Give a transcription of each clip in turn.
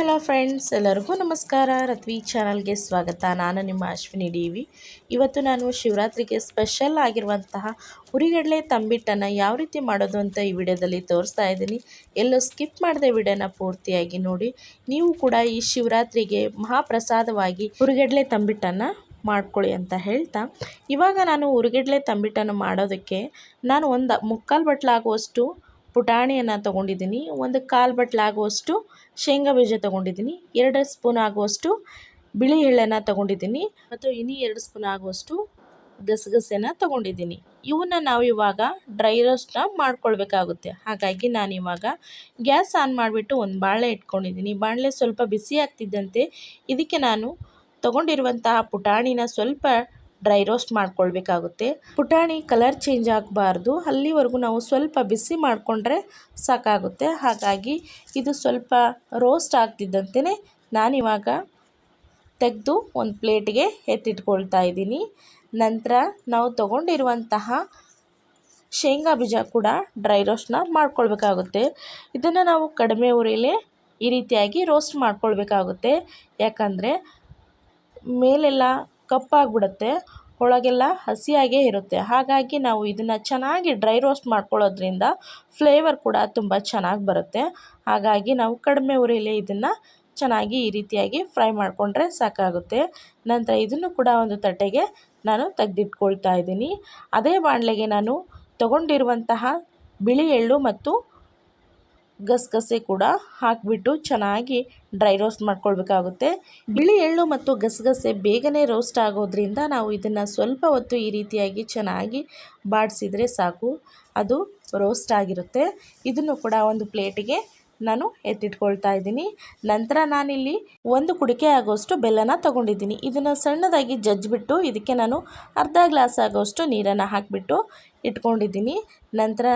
Hello friends, ಎಲ್ಲರಿಗೂ ನಮಸ್ಕಾರ. ರತ್ವಿ ಚಾನಲ್ಗೆ ಸ್ವಾಗತ. ನಾನು ನಿಮ್ಮ ಅಶ್ವಿನಿ ಡಿ ಇವತ್ತು ನಾನು ಶಿವರಾತ್ರಿಗೆ ಸ್ಪೆಷಲ್ ಆಗಿರುವಂತಹ ಹುರಿಗಡಲೆ ತಂಬಿಟ್ಟನ್ನು ಯಾವ ರೀತಿ ಮಾಡೋದು ಅಂತ ಈ ವಿಡಿಯೋದಲ್ಲಿ ತೋರಿಸ್ತಾ ಇದ್ದೀನಿ. ಎಲ್ಲೋ ಸ್ಕಿಪ್ ಮಾಡದೆ ವಿಡಿಯೋನ ಪೂರ್ತಿಯಾಗಿ ನೋಡಿ. ನೀವು ಕೂಡ ಈ ಶಿವರಾತ್ರಿಗೆ ಮಹಾಪ್ರಸಾದವಾಗಿ ಹುರಿಗಡಲೆ ತಂಬಿಟ್ಟನ್ನು ಮಾಡ್ಕೊಳ್ಳಿ ಅಂತ ಹೇಳ್ತಾ. ಇವಾಗ ನಾನು ಹುರಿಗಡಲೆ ತಂಬಿಟ್ಟನ್ನು ಮಾಡೋದಕ್ಕೆ ನಾನು ಒಂದು ಮುಕ್ಕಾಲು ಬಟ್ಲಾಗುವಷ್ಟು ಪುಟಾಣಿಯನ್ನು ತೊಗೊಂಡಿದ್ದೀನಿ. ಒಂದು ಕಾಲು ಬಟ್ಲಾಗುವಷ್ಟು ಶೇಂಗಾ ಬೀಜ ತೊಗೊಂಡಿದ್ದೀನಿ. ಎರಡು ಸ್ಪೂನ್ ಆಗುವಷ್ಟು ಬಿಳಿ ಎಳ್ಳನ್ನು ತೊಗೊಂಡಿದ್ದೀನಿ. ಮತ್ತು ಇನ್ನೂ ಎರಡು ಸ್ಪೂನ್ ಆಗುವಷ್ಟು ಗಸಗಸೆನ ತೊಗೊಂಡಿದ್ದೀನಿ. ಇವನ್ನ ನಾವು ಇವಾಗ ಡ್ರೈ ರೋಸ್ಟ್ನ ಮಾಡ್ಕೊಳ್ಬೇಕಾಗುತ್ತೆ. ಹಾಗಾಗಿ ನಾನು ಇವಾಗ ಗ್ಯಾಸ್ ಆನ್ ಮಾಡಿಬಿಟ್ಟು ಒಂದು ಬಾಳೆ ಇಟ್ಕೊಂಡಿದ್ದೀನಿ. ಬಾಣಲೆ ಸ್ವಲ್ಪ ಬಿಸಿ ಆಗ್ತಿದ್ದಂತೆ. ಇದಕ್ಕೆ ನಾನು ತೊಗೊಂಡಿರುವಂತಹ ಪುಟಾಣಿನ ಸ್ವಲ್ಪ ಡ್ರೈ ರೋಸ್ಟ್ ಮಾಡ್ಕೊಳ್ಬೇಕಾಗುತ್ತೆ. ಪುಟಾಣಿ ಕಲರ್ ಚೇಂಜ್ ಆಗಬಾರ್ದು. ಅಲ್ಲಿವರೆಗೂ ನಾವು ಸ್ವಲ್ಪ ಬಿಸಿ ಮಾಡಿಕೊಂಡ್ರೆ ಸಾಕಾಗುತ್ತೆ. ಹಾಗಾಗಿ ಇದು ಸ್ವಲ್ಪ ರೋಸ್ಟ್ ಆಗ್ತಿದ್ದಂತೆಯೇ ನಾನಿವಾಗ ತೆಗೆದು ಒಂದು ಪ್ಲೇಟ್ಗೆ ಎತ್ತಿಟ್ಕೊಳ್ತಾ ಇದ್ದೀನಿ. ನಂತರ ನಾವು ತಗೊಂಡಿರುವಂತಹ ಶೇಂಗಾ ಬೀಜ ಕೂಡ ಡ್ರೈ ರೋಸ್ಟ್ನ ಮಾಡ್ಕೊಳ್ಬೇಕಾಗುತ್ತೆ. ಇದನ್ನು ನಾವು ಕಡಿಮೆ ಉರಿಲೇ ಈ ರೀತಿಯಾಗಿ ರೋಸ್ಟ್ ಮಾಡ್ಕೊಳ್ಬೇಕಾಗುತ್ತೆ. ಯಾಕಂದರೆ ಮೇಲೆಲ್ಲ ಕಪ್ಪಾಗ್ಬಿಡುತ್ತೆ, ಒಳಗೆಲ್ಲ ಹಸಿಯಾಗೇ ಇರುತ್ತೆ. ಹಾಗಾಗಿ ನಾವು ಇದನ್ನು ಚೆನ್ನಾಗಿ ಡ್ರೈ ರೋಸ್ಟ್ ಮಾಡ್ಕೊಳ್ಳೋದ್ರಿಂದ ಫ್ಲೇವರ್ ಕೂಡ ತುಂಬ ಚೆನ್ನಾಗಿ ಬರುತ್ತೆ. ಹಾಗಾಗಿ ನಾವು ಕಡಿಮೆ ಉರಿಯಲ್ಲಿ ಇದನ್ನು ಚೆನ್ನಾಗಿ ಈ ರೀತಿಯಾಗಿ ಫ್ರೈ ಮಾಡಿಕೊಂಡ್ರೆ ಸಾಕಾಗುತ್ತೆ. ನಂತರ ಇದನ್ನು ಕೂಡ ಒಂದು ತಟ್ಟೆಗೆ ನಾನು ತೆಗೆದಿಟ್ಕೊಳ್ತಾ ಇದ್ದೀನಿ. ಅದೇ ಬಾಣಲೆಗೆ ನಾನು ತಗೊಂಡಿರುವಂತಹ ಬಿಳಿ ಎಳ್ಳು ಮತ್ತು ಗಸಗಸೆ ಕೂಡ ಹಾಕಿಬಿಟ್ಟು ಚೆನ್ನಾಗಿ ಡ್ರೈ ರೋಸ್ಟ್ ಮಾಡ್ಕೊಳ್ಬೇಕಾಗುತ್ತೆ. ಬಿಳಿ ಎಳ್ಳು ಮತ್ತು ಗಸಗಸೆ ಬೇಗನೆ ರೋಸ್ಟ್ ಆಗೋದ್ರಿಂದ ನಾವು ಇದನ್ನು ಸ್ವಲ್ಪ ಹೊತ್ತು ಈ ರೀತಿಯಾಗಿ ಚೆನ್ನಾಗಿ ಬಾಡಿಸಿದರೆ ಸಾಕು. ಅದು ರೋಸ್ಟ್ ಆಗಿರುತ್ತೆ. ಇದನ್ನು ಕೂಡ ಒಂದು ಪ್ಲೇಟಿಗೆ ನಾನು ಎತ್ತಿಟ್ಕೊಳ್ತಾ ಇದ್ದೀನಿ. ನಂತರ ನಾನಿಲ್ಲಿ ಒಂದು ಕುಡಿಕೆ ಆಗೋಷ್ಟು ಬೆಲ್ಲನ ತಗೊಂಡಿದ್ದೀನಿ. ಇದನ್ನು ಸಣ್ಣದಾಗಿ ಜಜ್ಜಿಬಿಟ್ಟು ಇದಕ್ಕೆ ನಾನು ಅರ್ಧ ಗ್ಲಾಸ್ ಆಗೋಷ್ಟು ನೀರನ್ನು ಹಾಕಿಬಿಟ್ಟು ಇಟ್ಕೊಂಡಿದ್ದೀನಿ. ನಂತರ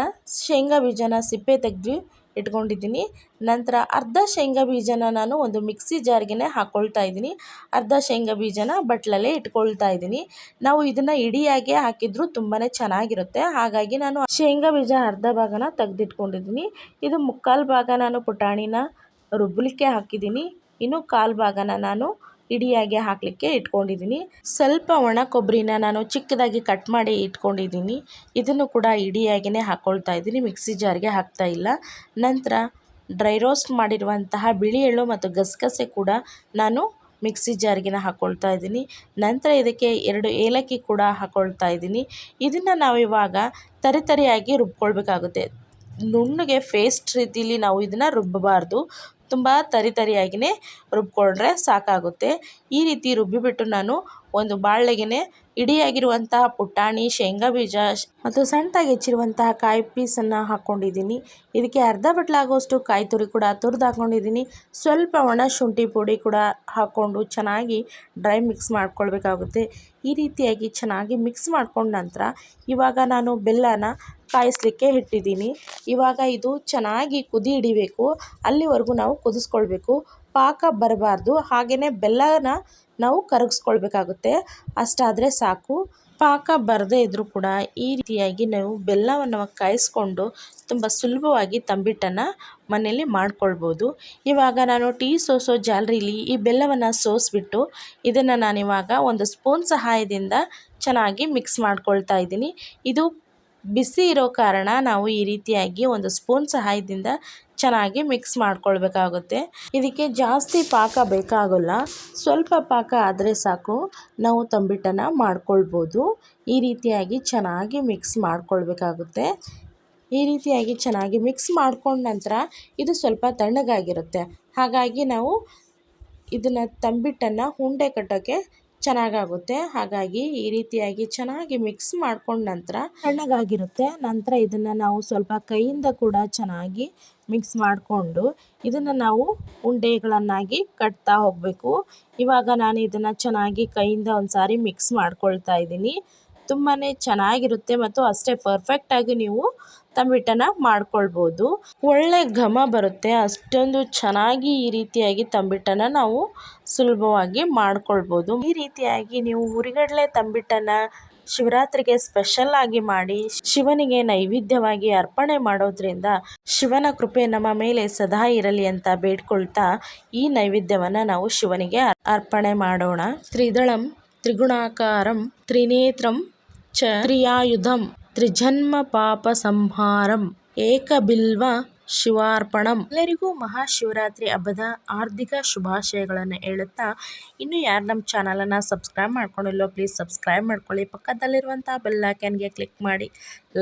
ಶೇಂಗಾ ಬೀಜನ ಸಿಪ್ಪೆ ತೆಗೆದು ಇಟ್ಕೊಂಡಿದ್ದೀನಿ. ನಂತರ ಅರ್ಧ ಶೇಂಗಾ ಬೀಜನ ನಾನು ಒಂದು ಮಿಕ್ಸಿ ಜಾರ್ಗೆ ಹಾಕ್ಕೊಳ್ತಾ ಇದ್ದೀನಿ. ಅರ್ಧ ಶೇಂಗಾ ಬೀಜನ ಬಟ್ಲಲ್ಲೇ ಇಟ್ಕೊಳ್ತಾ ಇದ್ದೀನಿ. ನಾವು ಇದನ್ನು ಇಡಿಯಾಗೆ ಹಾಕಿದರೂ ತುಂಬಾ ಚೆನ್ನಾಗಿರುತ್ತೆ. ಹಾಗಾಗಿ ನಾನು ಶೇಂಗಾ ಬೀಜ ಅರ್ಧ ಭಾಗನ ತೆಗೆದಿಟ್ಕೊಂಡಿದ್ದೀನಿ. ಇದು ಮುಕ್ಕಾಲು ಭಾಗ ನಾನು ಪುಟಾಣಿನ ರುಬ್ಬಲಿಕ್ಕೆ ಹಾಕಿದ್ದೀನಿ. ಇನ್ನು ಕಾಲು ಭಾಗನ ನಾನು ಇಡಿಯಾಗೆ ಹಾಕಲಿಕ್ಕೆ ಇಟ್ಕೊಂಡಿದ್ದೀನಿ. ಸ್ವಲ್ಪ ಒಣ ಕೊಬ್ಬರಿನ ನಾನು ಚಿಕ್ಕದಾಗಿ ಕಟ್ ಮಾಡಿ ಇಟ್ಕೊಂಡಿದ್ದೀನಿ. ಇದನ್ನು ಕೂಡ ಇಡಿಯಾಗಿಯೇ ಹಾಕ್ಕೊಳ್ತಾ ಇದ್ದೀನಿ. ಮಿಕ್ಸಿ ಜಾರ್ಗೆ ಹಾಕ್ತಾ ಇಲ್ಲ. ನಂತರ ಡ್ರೈ ರೋಸ್ಟ್ ಮಾಡಿರುವಂತಹ ಬಿಳಿ ಎಳ್ಳು ಮತ್ತು ಗಸಗಸೆ ಕೂಡ ನಾನು ಮಿಕ್ಸಿ ಜಾರ್ಗೆನ ಹಾಕ್ಕೊಳ್ತಾ ಇದ್ದೀನಿ. ನಂತರ ಇದಕ್ಕೆ ಎರಡು ಏಲಕ್ಕಿ ಕೂಡ ಹಾಕ್ಕೊಳ್ತಾ ಇದ್ದೀನಿ. ಇದನ್ನು ನಾವು ಇವಾಗ ತರಿತರಿಯಾಗಿ ರುಬ್ಕೊಳ್ಬೇಕಾಗುತ್ತೆ. ನುಣ್ಣಗೆ ಫೇಸ್ಟ್ ರೀತಿಲಿ ನಾವು ಇದನ್ನು ರುಬ್ಬಬಾರ್ದು. ತುಂಬ ತರಿತರಿಯಾಗಿಯೇ ರುಬ್ಬಿಕೊಂಡ್ರೆ ಸಾಕಾಗುತ್ತೆ. ಈ ರೀತಿ ರುಬ್ಬಿಬಿಟ್ಟು ನಾನು ಒಂದು ಬಾಳೆಗೆನೆ ಇಡಿಯಾಗಿರುವಂತಹ ಪುಟಾಣಿ, ಶೇಂಗಾ ಬೀಜ ಮತ್ತು ಸಣ್ಣದಾಗಿ ಹೆಚ್ಚಿರುವಂತಹ ಕಾಯಿ ಪೀಸನ್ನು ಹಾಕ್ಕೊಂಡಿದ್ದೀನಿ ಇದಕ್ಕೆ ಅರ್ಧ ಬಟ್ಲಾಗುವಷ್ಟು ಕಾಯಿ ತುರಿ ಕೂಡ ತುರಿದು ಹಾಕ್ಕೊಂಡಿದ್ದೀನಿ ಸ್ವಲ್ಪ ಒಣ ಶುಂಠಿ ಪುಡಿ ಕೂಡ ಹಾಕ್ಕೊಂಡು ಚೆನ್ನಾಗಿ ಡ್ರೈ ಮಿಕ್ಸ್ ಮಾಡ್ಕೊಳ್ಬೇಕಾಗುತ್ತೆ. ಈ ರೀತಿಯಾಗಿ ಚೆನ್ನಾಗಿ ಮಿಕ್ಸ್ ಮಾಡ್ಕೊಂಡ ನಂತರ ಇವಾಗ ನಾನು ಬೆಲ್ಲನ ಕಾಯಿಸ್ಲಿಕ್ಕೆ ಇಟ್ಟಿದ್ದೀನಿ ಇವಾಗ ಇದು ಚೆನ್ನಾಗಿ ಕುದಿ ಹಿಡಿಬೇಕು. ಅಲ್ಲಿವರೆಗೂ ನಾವು ಕುದಿಸ್ಕೊಳ್ಬೇಕು. ಪಾಕ ಬರಬಾರ್ದು ಹಾಗೆಯೇ ಬೆಲ್ಲನ ನಾವು ಕರಗಿಸ್ಕೊಳ್ಬೇಕಾಗುತ್ತೆ. ಅಷ್ಟಾದರೆ ಸಾಕು. ಪಾಕ ಬರದೇ ಇದ್ದರೂ ಕೂಡ ಈ ರೀತಿಯಾಗಿ ನಾವು ಬೆಲ್ಲವನ್ನು ಕಾಯಿಸ್ಕೊಂಡು ತುಂಬ ಸುಲಭವಾಗಿ ತಂಬಿಟ್ಟನ್ನು ಮನೆಯಲ್ಲಿ ಮಾಡ್ಕೊಳ್ಬೋದು. ಇವಾಗ ನಾನು ಟೀ ಸೋಸೋ ಜಾಲರಿಲಿ ಈ ಬೆಲ್ಲವನ್ನು ಸೋಸಿಬಿಟ್ಟು ಇದನ್ನು ನಾನಿವಾಗ ಒಂದು ಸ್ಪೂನ್ ಸಹಾಯದಿಂದ ಚೆನ್ನಾಗಿ ಮಿಕ್ಸ್ ಮಾಡ್ಕೊಳ್ತಾ ಇದ್ದೀನಿ. ಇದು ಬಿಸಿ ಇರೋ ಕಾರಣ ನಾವು ಈ ರೀತಿಯಾಗಿ ಒಂದು ಸ್ಪೂನ್ ಸಹಾಯದಿಂದ ಚೆನ್ನಾಗಿ ಮಿಕ್ಸ್ ಮಾಡ್ಕೊಳ್ಬೇಕಾಗುತ್ತೆ. ಇದಕ್ಕೆ ಜಾಸ್ತಿ ಪಾಕ ಬೇಕಾಗಲ್ಲ. ಸ್ವಲ್ಪ ಪಾಕ ಆದರೆ ಸಾಕು. ನಾವು ತಂಬಿಟ್ಟನ್ನು ಮಾಡ್ಕೊಳ್ಬೋದು. ಈ ರೀತಿಯಾಗಿ ಚೆನ್ನಾಗಿ ಮಿಕ್ಸ್ ಮಾಡ್ಕೊಳ್ಬೇಕಾಗುತ್ತೆ. ಈ ರೀತಿಯಾಗಿ ಚೆನ್ನಾಗಿ ಮಿಕ್ಸ್ ಮಾಡ್ಕೊಂಡ ನಂತರ ಇದು ಸ್ವಲ್ಪ ತಣ್ಣಗಾಗಿರುತ್ತೆ. ಹಾಗಾಗಿ ನಾವು ಇದನ್ನು ತಂಬಿಟ್ಟನ್ನು ಉಂಡೆ ಕಟ್ಟೋಕ್ಕೆ ಚೆನ್ನಾಗಾಗುತ್ತೆ. ಹಾಗಾಗಿ ಈ ರೀತಿಯಾಗಿ ಚೆನ್ನಾಗಿ ಮಿಕ್ಸ್ ಮಾಡ್ಕೊಂಡ ನಂತರ ತಣ್ಣಗಾಗಿರುತ್ತೆ ನಂತರ ಇದನ್ನು ನಾವು ಸ್ವಲ್ಪ ಕೈಯಿಂದ ಕೂಡ ಚೆನ್ನಾಗಿ ಮಿಕ್ಸ್ ಮಾಡಿಕೊಂಡು ಇದನ್ನು ನಾವು ಉಂಡೆಗಳನ್ನಾಗಿ ಕಟ್ತಾ ಹೋಗಬೇಕು. ಇವಾಗ ನಾನು ಇದನ್ನು ಚೆನ್ನಾಗಿ ಕೈಯಿಂದ ಒಂದು ಸಾರಿ ಮಿಕ್ಸ್ ಮಾಡ್ಕೊಳ್ತಾ ಇದ್ದೀನಿ. ತುಂಬಾ ಚೆನ್ನಾಗಿರುತ್ತೆ ಮತ್ತು ಅಷ್ಟೇ ಪರ್ಫೆಕ್ಟಾಗಿ ನೀವು ತಂಬಿಟ್ಟನ್ನು ಮಾಡ್ಕೊಳ್ಬೋದು. ಒಳ್ಳೆ ಘಮ ಬರುತ್ತೆ. ಅಷ್ಟೊಂದು ಚೆನ್ನಾಗಿ ಈ ರೀತಿಯಾಗಿ ತಂಬಿಟ್ಟನ್ನು ನಾವು ಸುಲಭವಾಗಿ ಮಾಡ್ಕೊಳ್ಬೋದು. ಈ ರೀತಿಯಾಗಿ ನೀವು ಹುರಿಗಡಲೆ ತಂಬಿಟ್ಟನ್ನು ಶಿವರಾತ್ರಿಗೆ ಸ್ಪೆಷಲ್ ಆಗಿ ಮಾಡಿ, ಶಿವನಿಗೆ ನೈವೇದ್ಯವಾಗಿ ಅರ್ಪಣೆ ಮಾಡೋದ್ರಿಂದ ಶಿವನ ಕೃಪೆ ನಮ್ಮ ಮೇಲೆ ಸದಾ ಇರಲಿ ಅಂತ ಬೇಡ್ಕೊಳ್ತಾ ಈ ನೈವೇದ್ಯವನ್ನು ನಾವು ಶಿವನಿಗೆ ಅರ್ಪಣೆ ಮಾಡೋಣ. ತ್ರಿದಳಂ, ತ್ರಿಗುಣಾಕಾರಂ, ತ್ರಿನೇತ್ರಂ ಚ ತ್ರಿಯಾಯುಧಂ ತ್ರಿಜನ್ಮ ಪಾಪ ಸಂಹಾರಂ ಏಕಬಿಲ್ವ ಶಿವಾರ್ಪಣಂ. ಎಲ್ಲರಿಗೂ ಮಹಾಶಿವರಾತ್ರಿ ಹಬ್ಬದ ಹಾರ್ದಿಕ ಶುಭಾಶಯಗಳನ್ನು ಹೇಳುತ್ತಾ ಇನ್ನು ಯಾರು ನಮ್ಮ ಚಾನಲನ್ನು ಸಬ್ಸ್ಕ್ರೈಬ್ ಮಾಡ್ಕೊಂಡಿಲ್ಲೋ ಪ್ಲೀಸ್ ಸಬ್ಸ್ಕ್ರೈಬ್ ಮಾಡ್ಕೊಳ್ಳಿ. ಪಕ್ಕದಲ್ಲಿರುವಂಥ ಬೆಲ್ಲೈಕನ್ಗೆ ಕ್ಲಿಕ್ ಮಾಡಿ.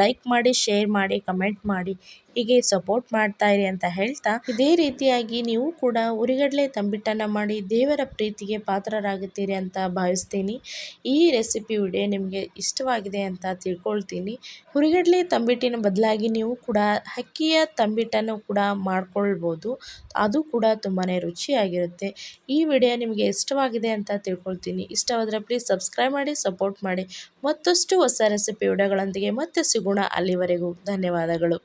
ಲೈಕ್ ಮಾಡಿ ಶೇರ್ ಮಾಡಿ ಕಮೆಂಟ್ ಮಾಡಿ ಹೀಗೆ ಸಪೋರ್ಟ್ ಮಾಡ್ತಾ ಇರಿ ಅಂತ ಹೇಳ್ತಾ ಇದೇ ರೀತಿಯಾಗಿ ನೀವು ಕೂಡ ಉರಿಗಡಲೆ ತಂಬಿಟ್ಟನ್ನು ಮಾಡಿ ದೇವರ ಪ್ರೀತಿಗೆ ಪಾತ್ರರಾಗುತ್ತೀರಿ ಅಂತ ಭಾವಿಸ್ತೀನಿ. ಈ ರೆಸಿಪಿ ವಿಡಿಯೋ ನಿಮಗೆ ಇಷ್ಟವಾಗಿದೆ ಅಂತ ತಿಳ್ಕೊಳ್ತೀನಿ. ಹುರಿಗಡಲೆ ತಂಬಿಟ್ಟಿನ ಬದಲಾಗಿ ನೀವು ಕೂಡ ಅಕ್ಕಿಯ ತಂಬಿಟ್ಟನ್ನು ಕೂಡ ಮಾಡ್ಕೊಳ್ಬೋದು. ಅದು ಕೂಡ ತುಂಬಾ ರುಚಿಯಾಗಿರುತ್ತೆ. ಈ ವಿಡಿಯೋ ನಿಮಗೆ ಇಷ್ಟವಾಗಿದೆ ಅಂತ ತಿಳ್ಕೊಳ್ತೀನಿ. ಇಷ್ಟವಾದರೆ ಪ್ಲೀಸ್ ಸಬ್ಸ್ಕ್ರೈಬ್ ಮಾಡಿ ಸಪೋರ್ಟ್ ಮಾಡಿ. ಮತ್ತಷ್ಟು ಹೊಸ ರೆಸಿಪಿ ವಿಡಿಯೋಗಳೊಂದಿಗೆ ಮತ್ತೆ ಸಿಗೋಣ ಅಲ್ಲಿವರೆಗೂ ಧನ್ಯವಾದಗಳು.